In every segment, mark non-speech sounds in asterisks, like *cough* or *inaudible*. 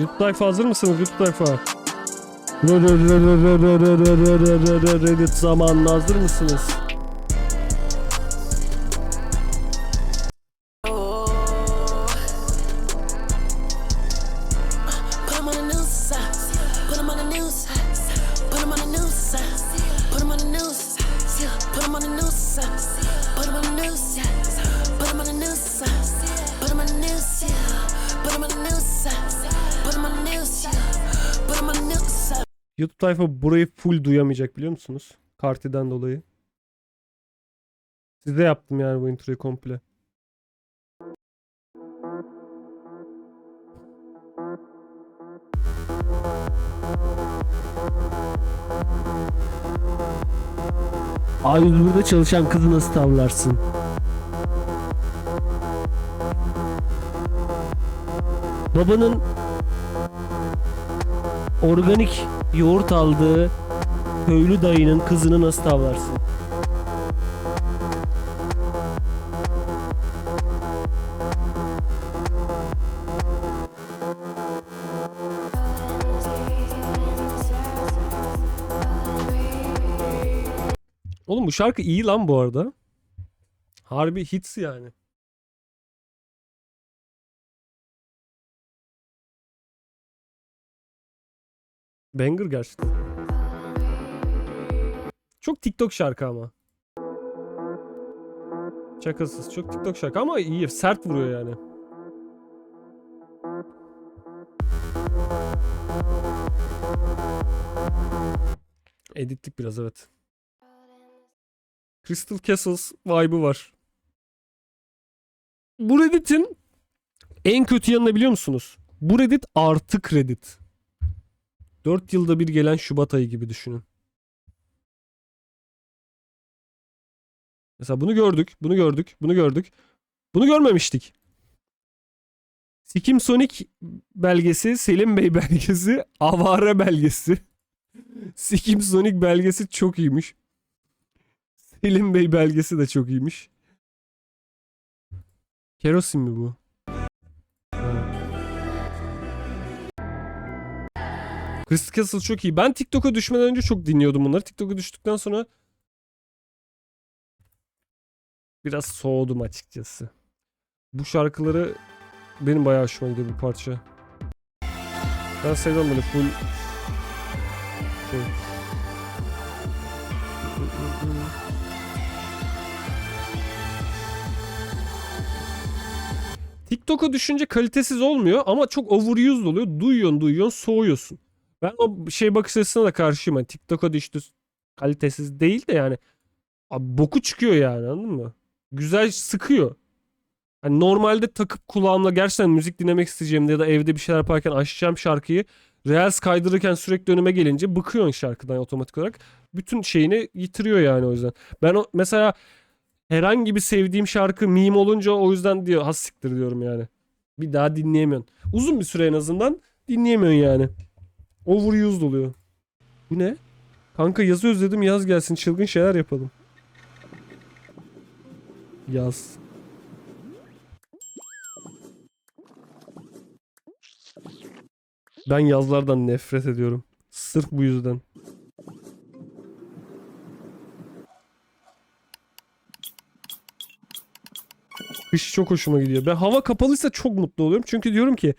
YouTube tayfa hazır mısınız YouTube tayfa? Reddit zamanına hazır mısınız? Tayfa burayı full duyamayacak biliyor musunuz? Kartiden dolayı. Size yaptım yani bu introyu komple. A101'de çalışan kızı nasıl tavlarsın? Babanın organik yoğurt aldığı köylü dayının kızını nasıl tavlarsın? Oğlum bu şarkı iyi lan bu arada. Harbi hits yani. Banger gerçekten. Çok TikTok şarkı ama. Şakasız. Çok TikTok şarkı ama iyi. Sert vuruyor yani. Editlik biraz evet. Crystal Castles vibe'ı var. Bu Reddit'in en kötü yanını biliyor musunuz? Bu Reddit artık Reddit. 4 yılda bir gelen Şubat ayı gibi düşünün. Mesela bunu gördük, bunu gördük, bunu gördük. Bunu görmemiştik. Sikim Sonic belgesi, Selim Bey *laughs* belgesi, Avare belgesi. *laughs* Sikim Sonic belgesi çok iyiymiş. Selim Bey belgesi de çok iyiymiş. Kerosin mi bu? Crystal Castle çok iyi. Ben TikTok'a düşmeden önce çok dinliyordum bunları. TikTok'a düştükten sonra biraz soğudum açıkçası. Bu şarkıları benim bayağı hoşuma gidiyor bu parça. Ben seviyorum böyle full şey. TikTok'a düşünce kalitesiz olmuyor ama çok overused oluyor. Duyuyorsun duyuyorsun soğuyorsun. Ben o şey bakış açısına da karşıyım. Yani TikTok'a düştü kalitesiz değil de yani abi boku çıkıyor yani anladın mı? Güzel sıkıyor. Hani normalde takıp kulağımla gerçekten müzik dinlemek isteyeceğim ya da evde bir şeyler yaparken açacağım şarkıyı. Reels kaydırırken sürekli önüme gelince bıkıyorsun şarkıdan otomatik olarak. Bütün şeyini yitiriyor yani o yüzden. Ben o, mesela herhangi bir sevdiğim şarkı meme olunca o yüzden diyor has siktir diyorum yani. Bir daha dinleyemiyorsun. Uzun bir süre en azından dinleyemiyorsun yani. Overused oluyor. Bu ne? Kanka yazı özledim yaz gelsin çılgın şeyler yapalım. Yaz. Ben yazlardan nefret ediyorum. Sırf bu yüzden. Kış çok hoşuma gidiyor. Ben hava kapalıysa çok mutlu oluyorum. Çünkü diyorum ki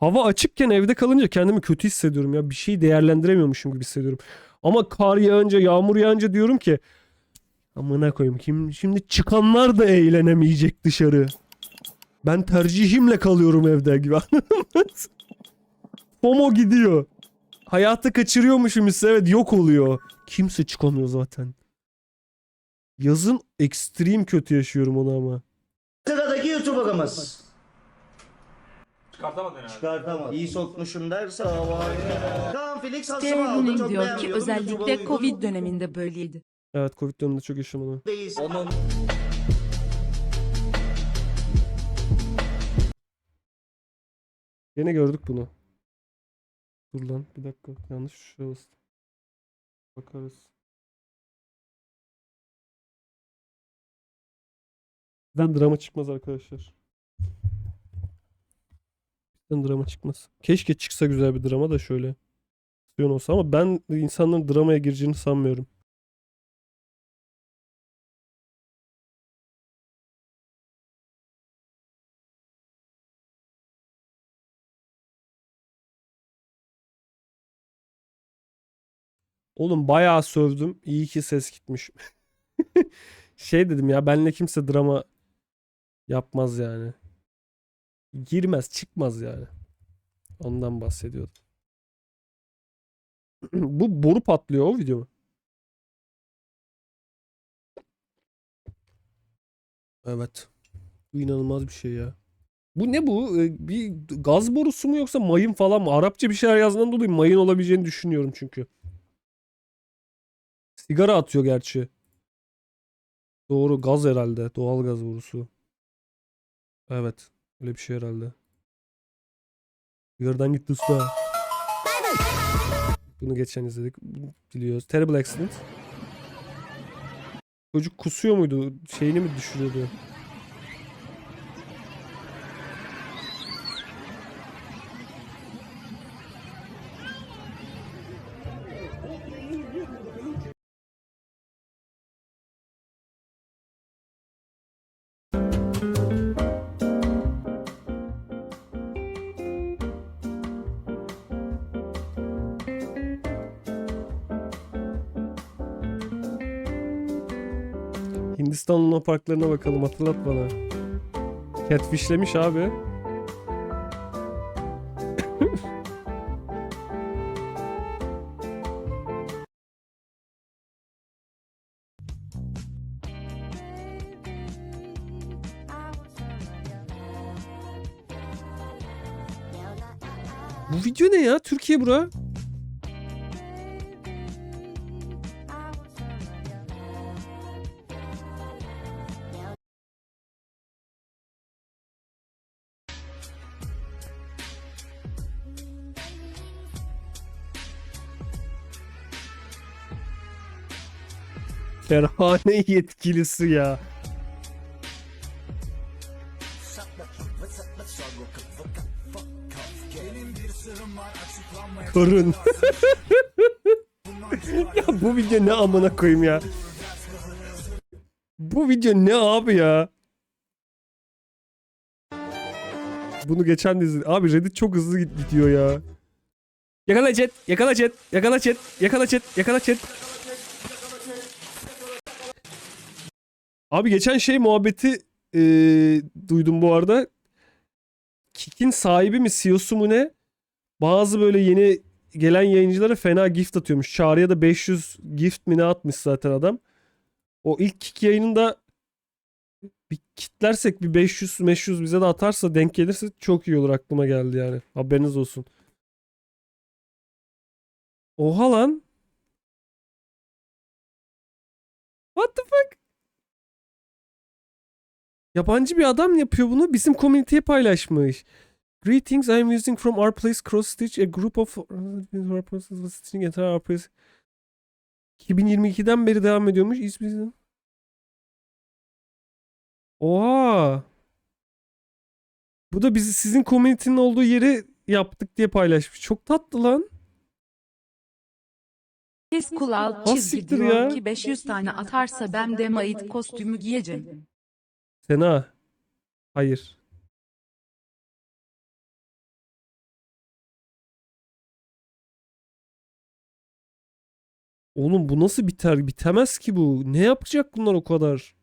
hava açıkken evde kalınca kendimi kötü hissediyorum ya. Bir şeyi değerlendiremiyormuşum gibi hissediyorum. Ama kar yağınca, yağmur yağınca diyorum ki amına koyayım kim şimdi çıkanlar da eğlenemeyecek dışarı. Ben tercihimle kalıyorum evde *laughs* gibi? FOMO gidiyor. Hayatı kaçırıyormuşum ise evet yok oluyor. Kimse çıkamıyor zaten. Yazın ekstrem kötü yaşıyorum onu ama. Sıradaki YouTuber'ımız. Çıkartamadın herhalde. Çıkartamaz. İyi sokmuşum derse havaya. Kaan Felix hasımı aldı. Çok diyor ki özellikle Covid döneminde böyleydi. Evet Covid döneminde çok yaşamadım. Değil. Onun Yine gördük bunu. Dur lan bir dakika yanlış şuraya bastım. Bakarız. Bizden drama çıkmaz arkadaşlar. Gerçekten drama çıkmaz. Keşke çıksa güzel bir drama da şöyle. Aksiyon olsa ama ben insanların dramaya gireceğini sanmıyorum. Oğlum bayağı sövdüm. İyi ki ses gitmiş. *laughs* Şey dedim ya benle kimse drama yapmaz yani. Girmez, çıkmaz yani. Ondan bahsediyordum. *clears throat* Bu boru patlıyor o video mu? Evet. Bu inanılmaz bir şey ya. Bu ne bu? Ee, Bir gaz borusu mu yoksa mayın falan mı? Arapça bir şeyler yazdığından dolayı mayın olabileceğini düşünüyorum çünkü. Sigara atıyor gerçi. Doğru gaz herhalde. Doğal gaz borusu. Evet. Öyle bir şey herhalde. Sigaradan gitti usta. Bunu geçen izledik. Biliyoruz. Terrible Accident. Çocuk kusuyor muydu? Şeyini mi düşürüyordu? Hindistan Luna Parklarına bakalım hatırlat bana. Catfishlemiş abi. Bu video ne ya? Türkiye bura. Kerhane yetkilisi ya. Korun. *laughs* ya bu video ne amına koyayım ya. Bu video ne abi ya? Bunu geçen de. Abi Reddit çok hızlı gidiyor ya. Yakala chat, yakala chat, yakala chat, yakala chat, yakala chat. Abi geçen şey muhabbeti eee, duydum bu arada. Kick'in sahibi mi CEO'su mu ne? Bazı böyle yeni gelen yayıncılara fena gift atıyormuş. Çağrı'ya da 500 gift mi ne atmış zaten adam. O ilk kick yayınında bir kitlersek bir 500 500 bize de atarsa denk gelirse çok iyi olur aklıma geldi yani. Haberiniz olsun. Oha lan. What the fuck? Yabancı bir adam yapıyor bunu. Bizim komüniteye paylaşmış. Greetings, I am using from our place cross stitch a group of stitching entire our place. 2022'den beri devam ediyormuş. İsminin. Oha. Bu da bizi sizin komünitenin olduğu yeri yaptık diye paylaşmış. Çok tatlı lan. Kes kulal Az çizgi diyor ya. ki 500 tane atarsa ben de Maid kostümü giyeceğim. Sena. Hayır. Oğlum bu nasıl biter? Bitemez ki bu. Ne yapacak bunlar o kadar?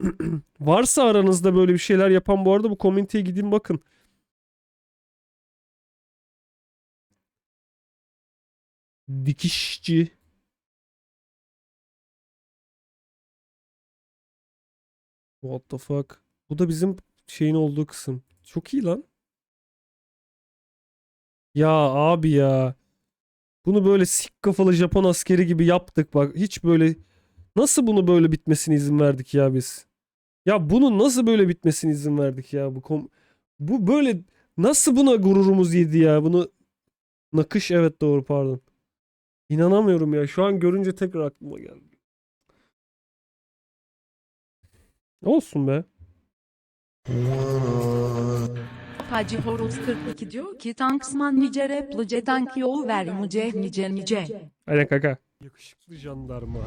*clears throat* Varsa aranızda böyle bir şeyler yapan bu arada bu komüniteye gidin bakın. Dikişçi. What the fuck? Bu da bizim şeyin olduğu kısım. Çok iyi lan. Ya abi ya. Bunu böyle sik kafalı Japon askeri gibi yaptık bak. Hiç böyle nasıl bunu böyle bitmesine izin verdik ya biz? Ya bunun nasıl böyle bitmesine izin verdik ya bu kom bu böyle nasıl buna gururumuz yedi ya? Bunu nakış evet doğru pardon. İnanamıyorum ya. Şu an görünce tekrar aklıma geldi. Olsun be. Hacı Horoz 42 diyor ki tanksman nice replıce tank yol ver nice nice nice. Aynen kanka. Yakışıklı jandarma.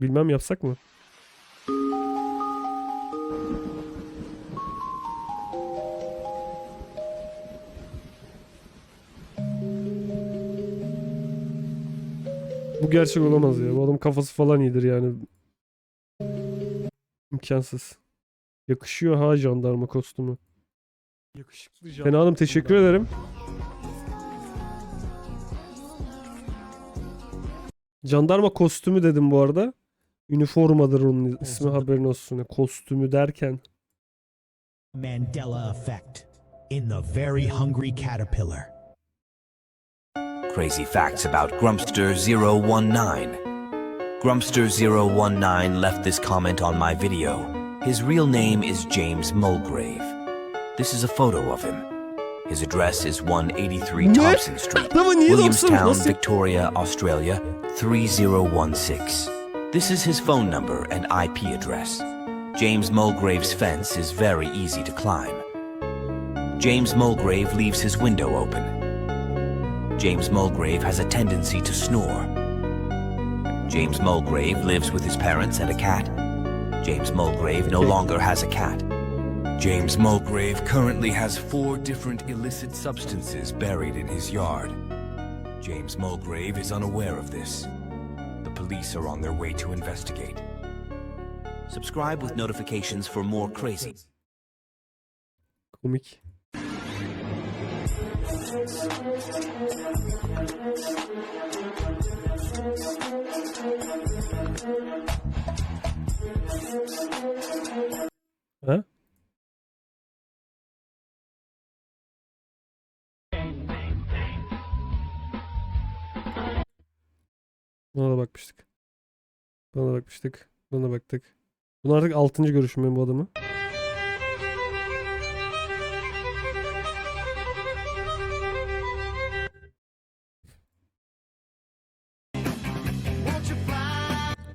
Bilmem yapsak mı? Bu gerçek olamaz ya. Bu adam kafası falan iyidir yani. İmkansız. Yakışıyor ha jandarma kostümü. Yakışıklı jandarma. Fena hanım teşekkür ederim. Jandarma kostümü dedim bu arada. Üniformadır onun ismi haberin olsun. Kostümü derken. Mandela effect in the very hungry caterpillar. Crazy facts about Grumpster 019. Grumpster 019 left this comment on my video. His real name is James Mulgrave. This is a photo of him. His address is 183 Thompson Street, Adamı niye Thompson? Williamstown, Victoria, Australia 3016. This is his phone number and IP address. James Mulgrave's fence is very easy to climb. James Mulgrave leaves his window open. James Mulgrave has a tendency to snore. James Mulgrave lives with his parents and a cat. James Mulgrave no longer has a cat. James Mulgrave currently has four different illicit substances buried in his yard. James Mulgrave is unaware of this. The police are on their way to investigate. Subscribe with notifications for more crazy. Komik. Ha? Buna da bakmıştık. Buna da bakmıştık. Buna da baktık. Bunun artık 6. görüşüm benim bu adamı.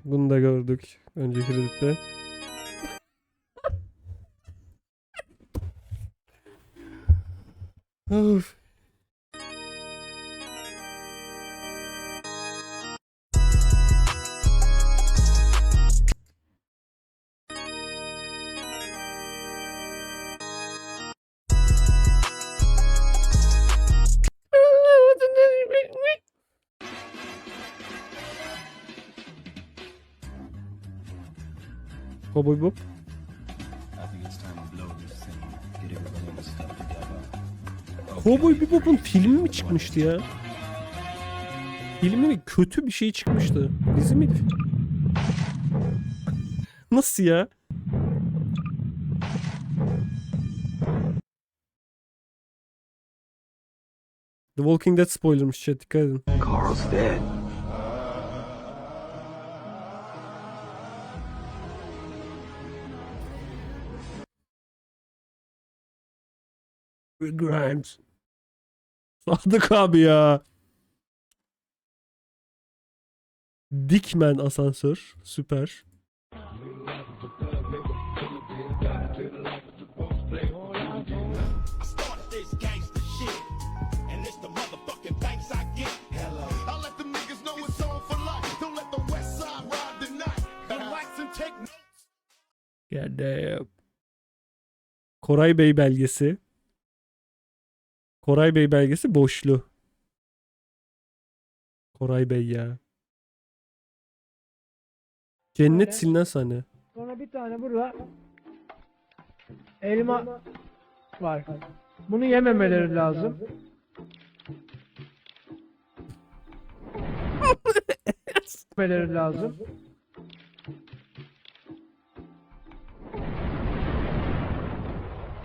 Bunu da gördük önceki Reddit'te. of. Cowboy Bob. Cowboy Bebop'un filmi mi çıkmıştı ya? Filmi mi? Kötü bir şey çıkmıştı. Dizi miydi? Nasıl ya? The Walking Dead spoilermış chat dikkat edin. Carl's dead. Grimes. Sadık abi ya. Dikmen asansör. Süper. I let them niggas know it's on for life. Don't let the west side ride the night. Relax and take notes. Goddamn. Koray Bey belgesi. Koray Bey belgesi boşlu. Koray Bey ya. Cennet silinen sahne. Sonra bir tane burada elma var. Bunu yememeleri lazım. yememeleri lazım.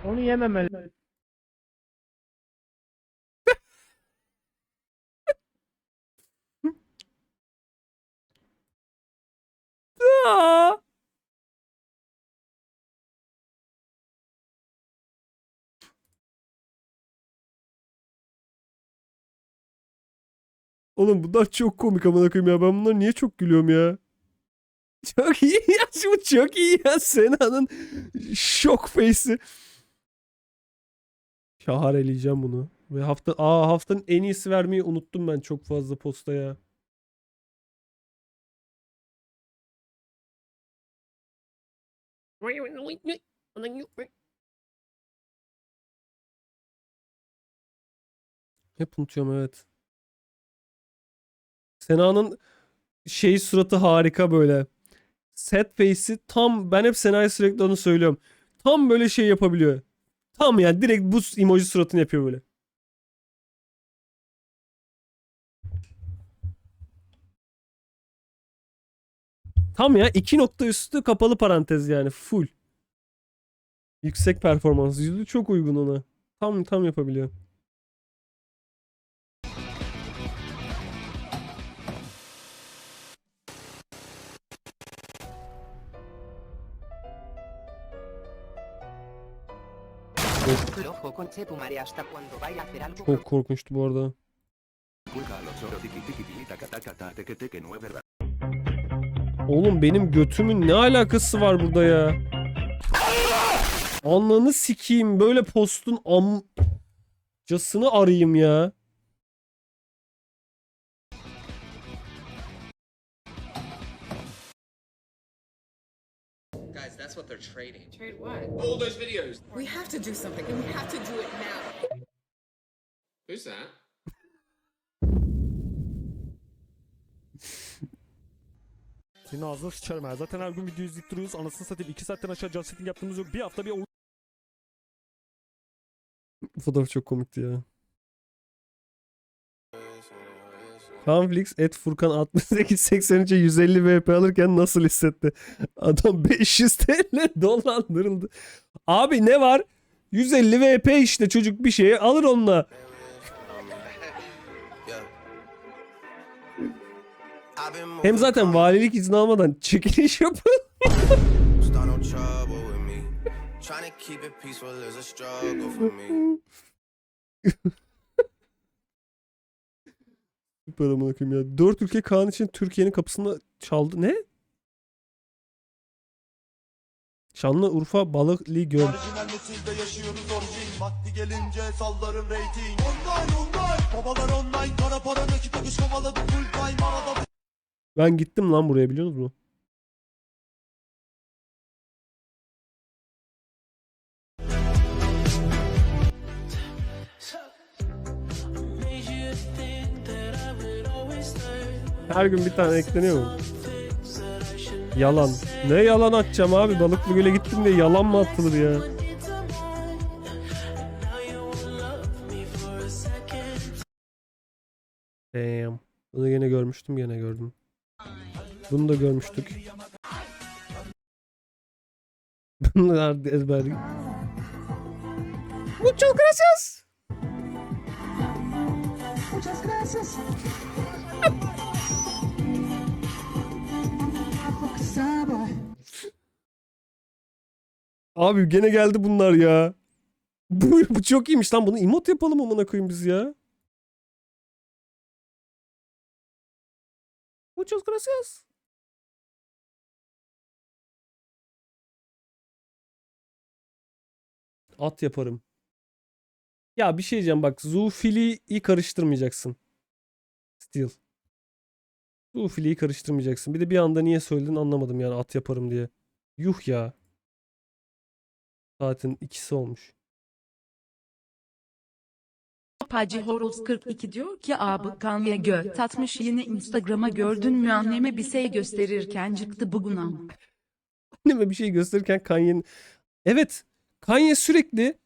Onu yememeleri. Aa! Oğlum bunlar çok komik amına koyayım ya. Ben bunlar niye çok gülüyorum ya? Çok iyi ya. Bu çok iyi ya. Sena'nın şok face'i. Şahar eleyeceğim bunu. Ve hafta aa haftanın en iyisi vermeyi unuttum ben çok fazla posta Hep unutuyorum evet. Sena'nın şey suratı harika böyle. Set face'i tam ben hep Sena'ya sürekli onu söylüyorum. Tam böyle şey yapabiliyor. Tam yani direkt bu emoji suratını yapıyor böyle. Tam ya iki nokta üstü kapalı parantez yani full. Yüksek performans. Yüzü çok uygun ona. Tam tam yapabiliyor. Çok korkunçtu bu arada. Oğlum benim götümün ne alakası var burada ya? Ananı sikeyim böyle postun amcasını arayayım ya. Guys, that's what they're trading. Trade what? All those videos. We have to do something, and we have to do it now. Who's that? *laughs* Senin ağzına sıçarım ha. Zaten her gün video izleyip duruyoruz. Anasını satayım. 2 saatten aşağı just setting yaptığımız yok. Bir hafta bir oyun Fotoğraf çok komikti ya. Conflix et Furkan 68 83'e 150 VP alırken nasıl hissetti? Adam 500 TL dolandırıldı. Abi ne var? 150 VP işte çocuk bir şeye alır onunla. Hem zaten valilik izni almadan çekiliş yapın. *laughs* Süper amına koyayım ya. Dört ülke Kaan için Türkiye'nin kapısında çaldı. Ne? Şanlıurfa Balıklı Göl. Yaşıyoruz orijin Vakti gelince sallarım rating Online online Babalar online Kara para nakit akış kovaladı full time Ben gittim lan buraya biliyor musunuz? Her gün bir tane ekleniyor mu? Yalan. Ne yalan atacağım abi? Balıklı Göl'e gittim diye yalan mı atılır ya? Damn. Bunu yine görmüştüm gene gördüm. Bunu da görmüştük. Bunlar ezber. Muchas gracias. Muchas *laughs* gracias. Abi gene geldi bunlar ya. Bu, bu çok iyiymiş lan bunu emot yapalım amına koyayım biz ya. Muchas gracias. At yaparım. Ya bir şey diyeceğim bak zoofiliyi karıştırmayacaksın. Still. Zoofiliyi karıştırmayacaksın. Bir de bir anda niye söyledin anlamadım yani at yaparım diye. Yuh ya. Saatin ikisi olmuş. Pacı Horoz 42 diyor ki abi Kanye göt atmış yine Instagram'a gördün mü anneme bir şey gösterirken çıktı bugün am. Anneme bir şey gösterirken Kanye'nin... Evet. Kanye sürekli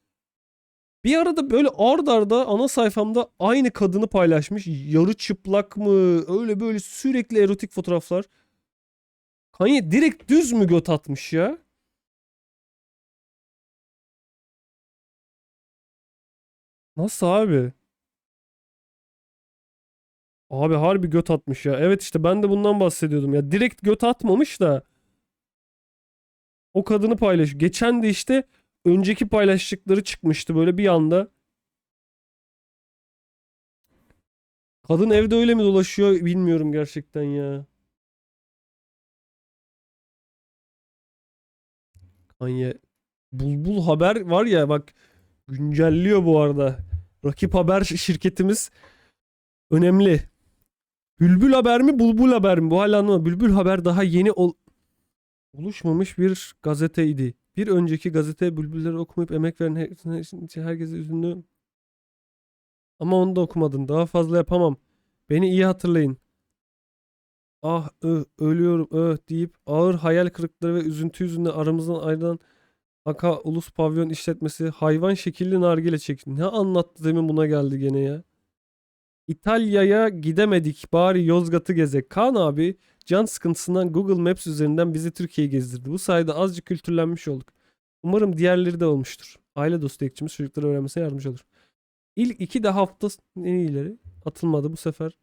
bir arada böyle ard arda ana sayfamda aynı kadını paylaşmış. Yarı çıplak mı? Öyle böyle sürekli erotik fotoğraflar. Kanye direkt düz mü göt atmış ya? Nasıl abi? Abi harbi göt atmış ya. Evet işte ben de bundan bahsediyordum ya. Direkt göt atmamış da o kadını paylaş. Geçen de işte önceki paylaştıkları çıkmıştı böyle bir anda. Kadın evde öyle mi dolaşıyor bilmiyorum gerçekten ya. Kanye Bulbul Haber var ya bak güncelliyor bu arada. Rakip haber şirketimiz önemli. Bülbül Haber mi Bulbul Haber mi? Bu hala anlamadım. Bülbül Haber daha yeni ol oluşmamış bir gazeteydi. Bir önceki gazete bülbülleri okumayıp emek veren her- herkese üzüldü. Ama onu da okumadın. Daha fazla yapamam. Beni iyi hatırlayın. Ah öh ölüyorum öh deyip ağır hayal kırıklığı ve üzüntü yüzünden aramızdan ayrılan Aka Ulus Pavyon işletmesi hayvan şekilli nargile çekti. Ne anlattı demin buna geldi gene ya. İtalya'ya gidemedik bari Yozgat'ı gezek. Kaan abi can sıkıntısından Google Maps üzerinden bizi Türkiye'yi gezdirdi. Bu sayede azıcık kültürlenmiş olduk. Umarım diğerleri de olmuştur. Aile dostu ekçimiz çocuklara öğrenmesine yardımcı olur. İlk iki de hafta en iyileri atılmadı bu sefer.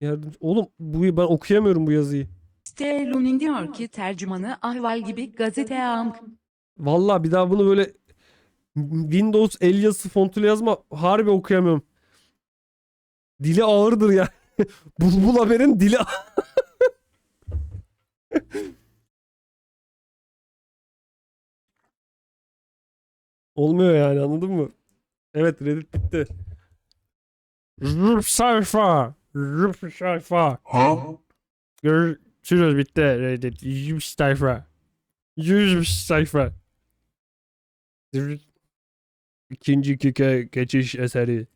Yardımcı. Oğlum bu ben okuyamıyorum bu yazıyı. Stelunin diyor ki tercümanı ahval gibi gazete am. Vallahi bir daha bunu böyle Windows el yazısı fontuyla yazma harbi okuyamıyorum. Dili ağırdır ya. *laughs* Bulbul haberin dili *laughs* Olmuyor yani anladın mı? Evet Reddit bitti. Rıp sayfa. Rıp sayfa. Görüşürüz bitti Reddit. Yüz sayfa. Yüz sayfa. İkinci kike geçiş eseri.